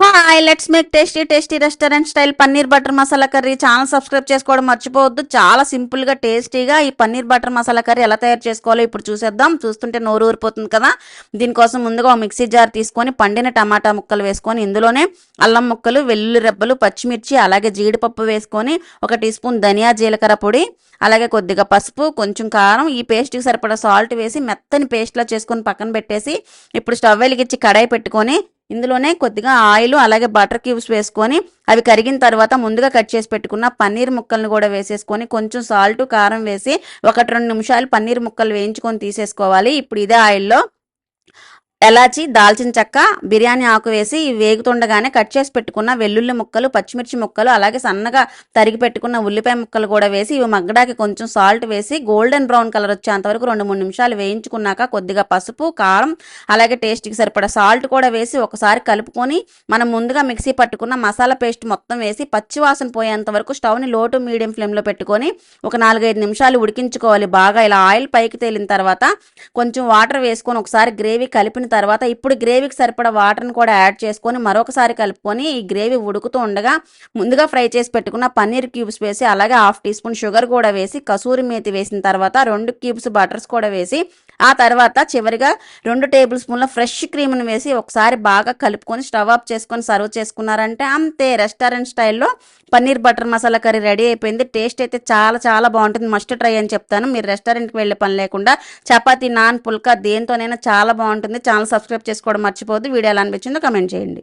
Hi let's make tasty tasty restaurant style paneer butter masala curry. Channel subscribe చేసుకోవడం మర్చిపోవద్దు. చాలా సింపుల్గా టేస్టీగా ఈ పన్నీర్ బటర్ మసాలా కర్రీ ఎలా తయారు చేసుకోవాలో ఇప్పుడు చూసేద్దాం. చూస్తుంటే నోరు ఊరిపోతుంది కదా. దీనికోసం ముందుగా ఒక మిక్సీ జార్ తీసుకొని పండిన టమాటా ముక్కలు వేసుకొని ఇందులోనే అల్లం ముక్కలు వెల్లుల్లి రెబ్బలు పచ్చిమిర్చి అలాగే జీడిపప్పు వేసుకొని ఒక టీ స్పూన్ ధనియా జీలకర్ర పొడి అలాగే కొద్దిగా పసుపు కొంచెం కారం ఈ పేస్ట్కి సరిపడా సాల్ట్ వేసి మెత్తని పేస్ట్లా చేసుకొని పక్కన పెట్టేసి ఇప్పుడు స్టవ్ వెలిగించి కడాయి పెట్టుకొని ఇందులోనే కొద్దిగా ఆయిల్ అలాగే బటర్ క్యూబ్స్ వేసుకొని అవి కరిగిన తర్వాత ముందుగా కట్ చేసి పెట్టుకున్న పన్నీర్ ముక్కలను కూడా వేసేసుకొని కొంచెం సాల్ట్ కారం వేసి ఒకటి రెండు నిమిషాలు పన్నీర్ ముక్కలు వేయించుకొని తీసేసుకోవాలి. ఇప్పుడు ఇదే ఆయిల్లో ఎలాచి దాల్చిన చెక్క బిర్యానీ ఆకు వేసి ఇవి వేగుతుండగానే కట్ చేసి పెట్టుకున్న వెల్లుల్లి ముక్కలు పచ్చిమిర్చి ముక్కలు అలాగే సన్నగా తరిగి పెట్టుకున్న ఉల్లిపాయ ముక్కలు కూడా వేసి ఇవి మగ్గడానికి కొంచెం సాల్ట్ వేసి గోల్డెన్ బ్రౌన్ కలర్ వచ్చేంతవరకు రెండు మూడు నిమిషాలు వేయించుకున్నాక కొద్దిగా పసుపు కారం అలాగే టేస్ట్కి సరిపడా సాల్ట్ కూడా వేసి ఒకసారి కలుపుకొని మనం ముందుగా మిక్సీ పట్టుకున్న మసాలా పేస్ట్ మొత్తం వేసి పచ్చి వాసన పోయేంత వరకు స్టవ్ని లో టు మీడియం ఫ్లేమ్లో పెట్టుకొని ఒక నాలుగైదు నిమిషాలు ఉడికించుకోవాలి. బాగా ఇలా ఆయిల్ పైకి తేలిన తర్వాత కొంచెం వాటర్ వేసుకొని ఒకసారి గ్రేవీ కలిపిన తర్వాత ఇప్పుడు గ్రేవీకి సరిపడా వాటర్ని కూడా యాడ్ చేసుకొని మరొకసారి కలుపుకొని ఈ గ్రేవీ ఉడుకుతూ ఉండగా ముందుగా ఫ్రై చేసి పెట్టుకున్న పన్నీర్ క్యూబ్స్ వేసి అలాగే హాఫ్ టీ స్పూన్ షుగర్ కూడా వేసి కసూరి మేతి వేసిన తర్వాత రెండు క్యూబ్స్ బటర్స్ కూడా వేసి ఆ తర్వాత చివరిగా రెండు టేబుల్ స్పూన్ల ఫ్రెష్ క్రీమ్ని వేసి ఒకసారి బాగా కలుపుకొని స్టవ్ ఆఫ్ చేసుకొని సర్వ్ చేసుకున్నారంటే అంతే రెస్టారెంట్ స్టైల్లో paneer butter masala curry ready అయిపోయింది. టేస్ట్ అయితే చాలా చాలా బాగుంటుంది. మస్ట్ ట్రై అని చెప్తాను. మీరు రెస్టారెంట్కి వెళ్ళే పని లేకుండా చపాతీ నాన్ పుల్కా దేంతోనైనా చాలా బాగుంటుంది. ఛానల్ సబ్స్క్రైబ్ చేసుకోవడం మర్చిపోవద్దు. వీడియో ఎలా అనిపించిందో కమెంట్ చేయండి.